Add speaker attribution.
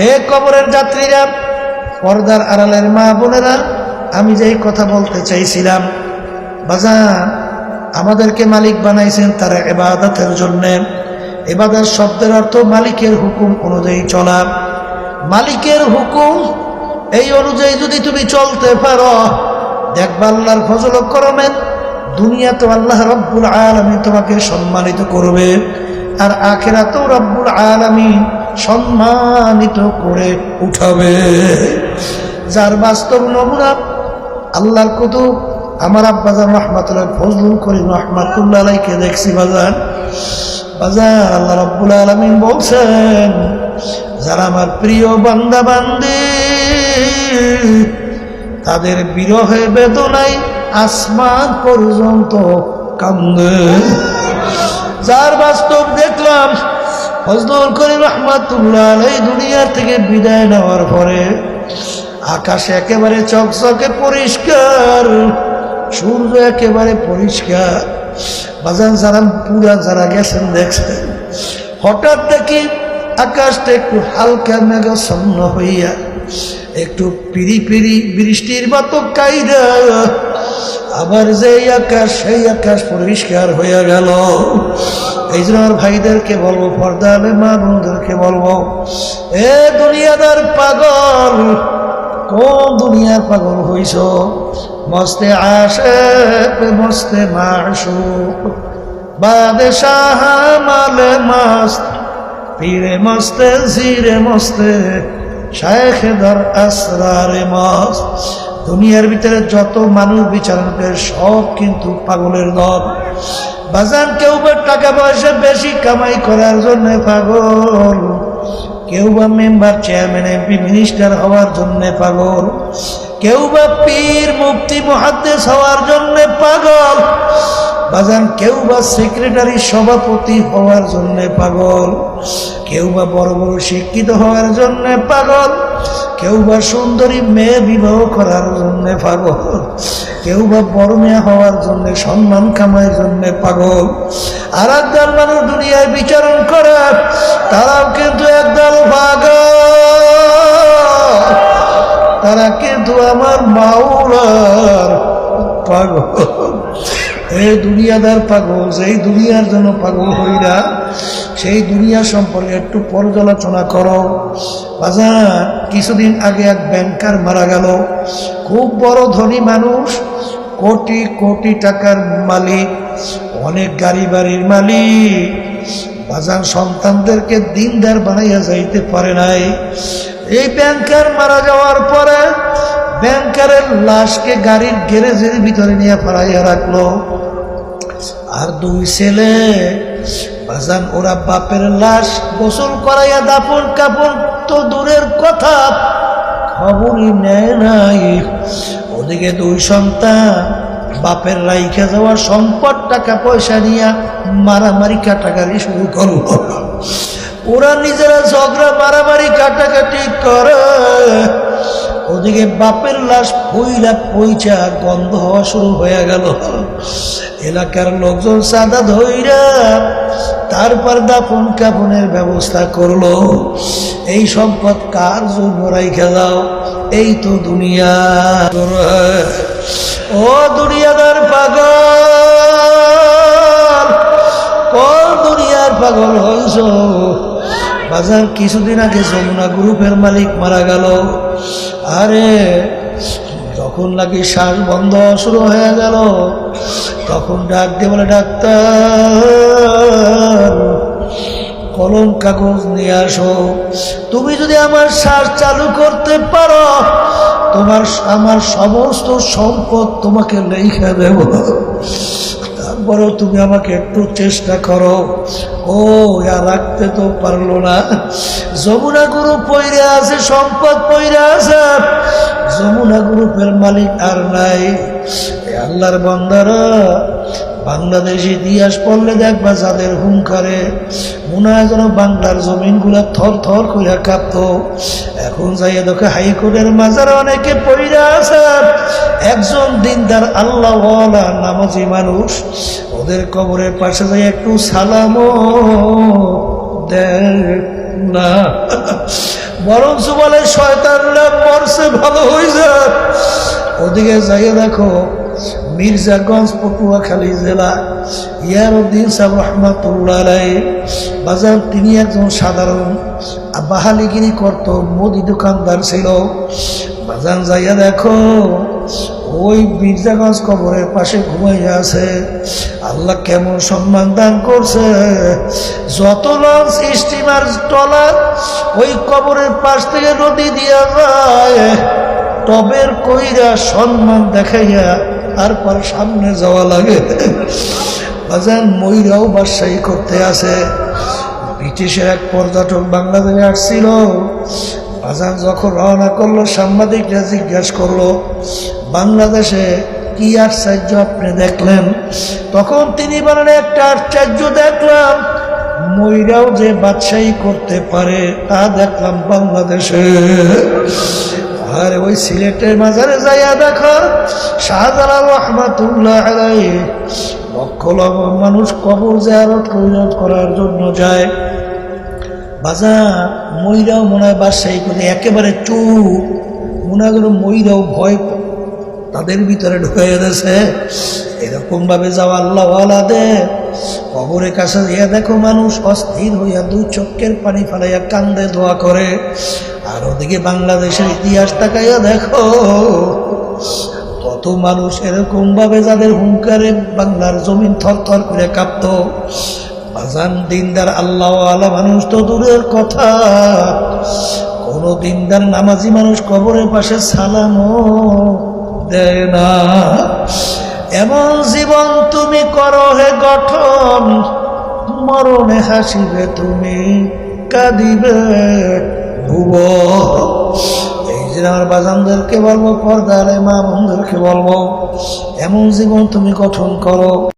Speaker 1: হে কবরের যাত্রীরা, পর্দার আড়ালের মা বোনেরা, আমি যেই কথা বলতে চাইছিলাম, বাজান, আমাদেরকে মালিক বানাইছেন তারা এবাদতের জন্যে। এবাদত শব্দের অর্থ মালিকের হুকুম অনুযায়ী চলা। মালিকের হুকুম এই অনুযায়ী যদি তুমি চলতে পারো, দেখবা আল্লাহর ফজল করমেন দুনিয়াতে আল্লাহ রব্বুল আলমী তোমাকে সম্মানিত করবে, আর আখেরাতেও রব্বুল আলমী সম্মানিত করে উঠাবে। যার বাস্তব নমুনা আল্লাহর কুতুব, আমার আব্বাজান রহমাতুল্লাহ ফজলুল করিম রহমাতুল্লাহ আলাইকে দেখছি বাজার। বাজার, আল্লাহ রব্বুল আলমিন বলছেন, যারা আমার প্রিয় বান্দা বান্দি তাদের বিরহে বেদনায় আসমান পর্যন্ত কান্দে। যার বাস্তব দেখলাম ফজলুল করিম রহমাতুল্লাহ আলাই দুনিয়ার থেকে বিদায় নেওয়ার পরে আকাশ একেবারে চকচকে পরিষ্কার, সূর্য একেবারে পরিষ্কার। বাজান যারা পুরা যারা গেছেন, দেখছেন। হঠাৎ দেখি আকাশটা একটু হালকা মেঘাচ্ছন্ন হইয়া একটু পিরি পিরি বৃষ্টির মতো কাইরা আবার যেই আকাশ, সেই আকাশ পরিষ্কার হইয়া গেল। এই জন্য আমার ভাইদেরকে বলব পর্দা আলে মা বোনদেরকে বলব, এ দুনিয়াদার পাগল, কোন দুনিয়ার পাগল হইছ? মস্তে আসে মস্তে মাসুক বাদশাহ মালে মস্ত, পীরে মস্তে জিরে মস্তে, শায়েখে ধর আসরারে মস্ত। দুনিয়ার ভিতরে যত মানুষ বিচারণ করে সব কিন্তু পাগলের দল বাজান কেউ বা টাকা পয়সা বেশি কামাই করার জন্য পাগল। কেউ বা মেম্বার চেয়ারম্যান এমপি মিনিস্টার হওয়ার জন্য পাগল। কেউ বা পীর মুক্তি মহাদ্দেশ হওয়ার জন্য পাগল। বাজান কেউ বা সেক্রেটারি সভাপতি হওয়ার জন্য পাগল। কেউ বা বড় বড় শিক্ষিত হওয়ার জন্য পাগল। কেউ বা সুন্দরী মেয়ে বিবাহ করার জন্য পাগল কেউ বা বড় মেয়ে হওয়ার জন্য সম্মান কামাইয়ের জন্য পাগল। আর একদল মানুষ দুনিয়ায় বিচারণ করে, তারাও কিন্তু একদল পাগল। তারা কিন্তু আমার মাওলার পাগল। এই দুনিয়াদার পাগল সেই দুনিয়ার জন্য পাগল হইরা, সেই দুনিয়া সম্পর্কে একটু পর্যালোচনা করো। বাজার, কিছুদিন আগে এক ব্যাংকার মারা গেল। খুব বড় ধনী মানুষ, কোটি কোটি টাকার মালিক, অনেক গাড়ি বাড়ির মালিক। বাজার সন্তানদেরকে দিনদার বানাইয়া যাইতে পারে নাই। এই ব্যাংকার মারা যাওয়ার পরে ব্যাংকারের লাশকে গাড়ির গ্যারেজের ভিতরে নিয়ে পাড়াইয়া রাখল। আর দুই ছেলে, বাজান, ওরা বাপের লাশ গোসল করাইয়া দাপন কাপন তো দূরের কথা, খবরই নেয় নাই। ওদিকে দুই সন্তান, বাপের রাইখে যাওয়ার সম্পদ, টাকা পয়সা নিয়ে মারামারি কাটাকাটি শুরু করল। ওরা নিজেরা ঝগড়া, মারামারি, কাটাকাটি করে। ওদিকে বাপের লাশ পইলা পইচা গন্ধ হওয়া শুরু হয়ে গেল। এলাকার লোকজন সাদা ধইরা তারপর দাফন কাফনের ব্যবস্থা করল। এই সম্পদ কার জন্য রাইখা এই তো দুনিয়া। ও দুনিয়াদার পাগল কোন দুনিয়ার পাগল হইছ। বাজার কিছুদিন আগে যমুনা গ্রুপের মালিক মারা গেল। আরে, যখন নাকি শ্বাস বন্ধ শুরু হয়ে গেল, তখন ডাক দিয়ে বলে, ডাক্তার, কলম কাগজ নিয়ে আসো। তুমি যদি আমার শ্বাস চালু করতে পারো, তোমার, আমার সমস্ত সম্পদ তোমাকে লেখা দেব। তারপরেও তুমি আমাকে একটু চেষ্টা করো। ও, ইয়া রাখতে তো পারল না। যমুনা গুরু পৈরে আছে, সম্পদ পৈরে আছে। যমুনা গ্রুপের মালিক আর নাই। আল্লাহর বন্দারা বাংলাদেশ ইতিহাস পড়লে দেখবা যাদের হুঙ্কারে, মনে হয় যেন বাংলার জমিনগুলা থর থর কইরা কাঁপত। এখন যাইয়া দেখে হাইকোর্টের মাজারে অনেকে পইরা আছে। একজন দিনদার আল্লাহ নামাজি মানুষ, ওদের কবরের পাশে যাই একটু সালামও দেয় না। বরং বলে, শয়তানরা মরছে, ভালো হয়ে যায় ওদিকে যাইয়ে দেখো মির্জাগঞ্জ, পটুয়াখালী জেলা। ইয়ারউদ্দিন সাহেব রহমাতুল্লাহ বাজার তিনি একজন সাধারণ। বাহালিগিরি করত, মুদি দোকানদার ছিল। বাজান যাইয়া দেখো, ওই মির্জাগঞ্জ কবরের পাশে ঘুমাইয়া আছে। আল্লাহ কেমন সম্মান দান করছে। যত লঞ্চ স্টিমার টলার ওই কবরের পাশ থেকে নদী দিয়া যায়। টবের কইরা সম্মান দেখাইয়া তারপর সামনে যাওয়া লাগে। বাজান ময়রাও বাদশাহী করতে আছে ব্রিটিশের এক পর্যটক বাংলাদেশে আসছিল। বাজান যখন রওনা করল, সাংবাদিকরা জিজ্ঞাসা করল, বাংলাদেশে কি আশ্চর্য আপনি দেখলেন? তখন তিনি বলেন, একটা আশ্চর্য দেখলাম। ময়রাও যে বাদশাহী করতে পারে, তা দেখলাম বাংলাদেশে। আর ওই সিলেটের মাঝারে যাইয়া দেখা, শাহজালাল রহমাতুল্লাহ লক্ষ লক্ষ মানুষ কবর জিয়ারত করার জন্য যায়। বাজা ময়রাও মনে হয় বাদশাহী করে একেবারে চুপ। মনে হয় ময়রাও ভয় তাদের ভিতরে ঢুকে গেছে এরকম ভাবে যাওয়া আল্লাহ দে। কবরের কাছে দেখো মানুষ অস্থির হইয়া দুই চোখের পানি ফালাইয়া কান্দে দোয়া করে। আর ওদিকে বাংলাদেশের ইতিহাস তাকাইয়া দেখো, কত মানুষ এরকম ভাবে যাদের হুঙ্কারে বাংলার জমিন থর থর করে কাঁপত। বাজান দিনদার আল্লাহ আলা মানুষ তো দূরের কথা। কোন দিনদার নামাজি মানুষ কবরের পাশে সালামও দেয় না। এমন জীবন তুমি করো হে গঠন, মরণে হাসিবে তুমি, কাঁদিবে ভুব এই যে আমার বাজানদেরকে বলব, পর্দারে মা বোনদেরকে বলব, এমন জীবন তুমি গঠন করো।